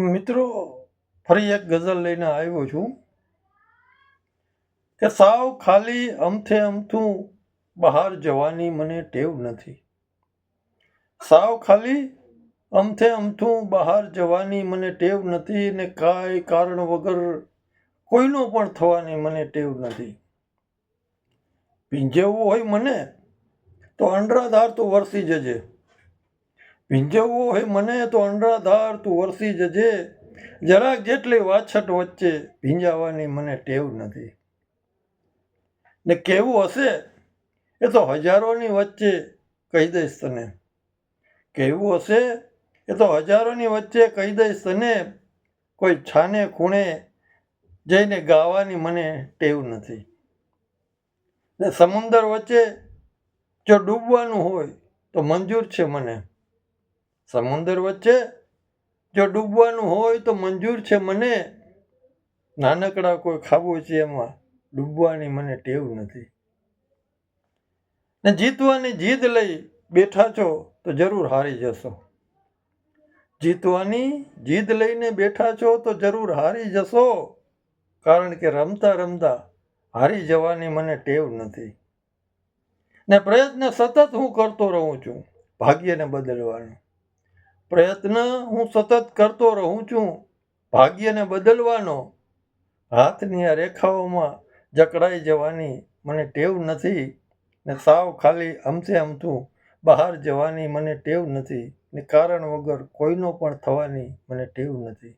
મિત્રો, ફરી એક ગઝલ લઈને આવ્યો છું કે સાવ ખાલી અમથે અમથું બહાર જવાની મને ટેવ નથી. સાવ ખાલી અમથે અમથું બહાર જવાની મને ટેવ નથી ને કાંઈ કારણ વગર કોઈનો પણ થવાની મને ટેવ નથી. પીંજેવું હોય મને, તો અંડરાધાર તો વરસી જજે. ભીંજવવું હોય મને તો અંડરાધાર તું વરસી જજે. જરાક જેટલી વાછટ વચ્ચે ભીંજાવાની મને ટેવ નથી. ને કેવું હશે? એ તો હજારોની વચ્ચે કહી દઈશ તને. કેવું હશે? એ તો હજારોની વચ્ચે કહી દઈશ તને. કોઈ છાને ખૂણે જઈને ગાવાની મને ટેવ નથી. ને સમુંદર વચ્ચે જો ડૂબવાનું હોય તો મંજૂર છે મને. સમુંદર વચ્ચે જો ડૂબવાનું હોય તો મંજૂર છે મને. નાનકડા કોઈ ખાવું છે એમાં? ડૂબવાની મને ટેવ નથી. ને જીતવાની જીદ લઈ બેઠા છો તો જરૂર હારી જશો. જીતવાની જીદ લઈને બેઠા છો તો જરૂર હારી જશો. કારણ કે રમતા રમતા હારી જવાની મને ટેવ નથી. ને પ્રયત્ન સતત હું કરતો રહું છું. ભાગ્યને બદલવાનો. પ્રયત્ન હું સતત કરતો રહું છું. ભાગ્યને બદલવાનો હાથની આ રેખાઓમાં જકડાઈ જવાની મને ટેવ નથી ને સાવ ખાલી અમથે અમથું બહાર જવાની મને ટેવ નથી ને કારણ વગર કોઈનો પણ થવાની મને ટેવ નથી.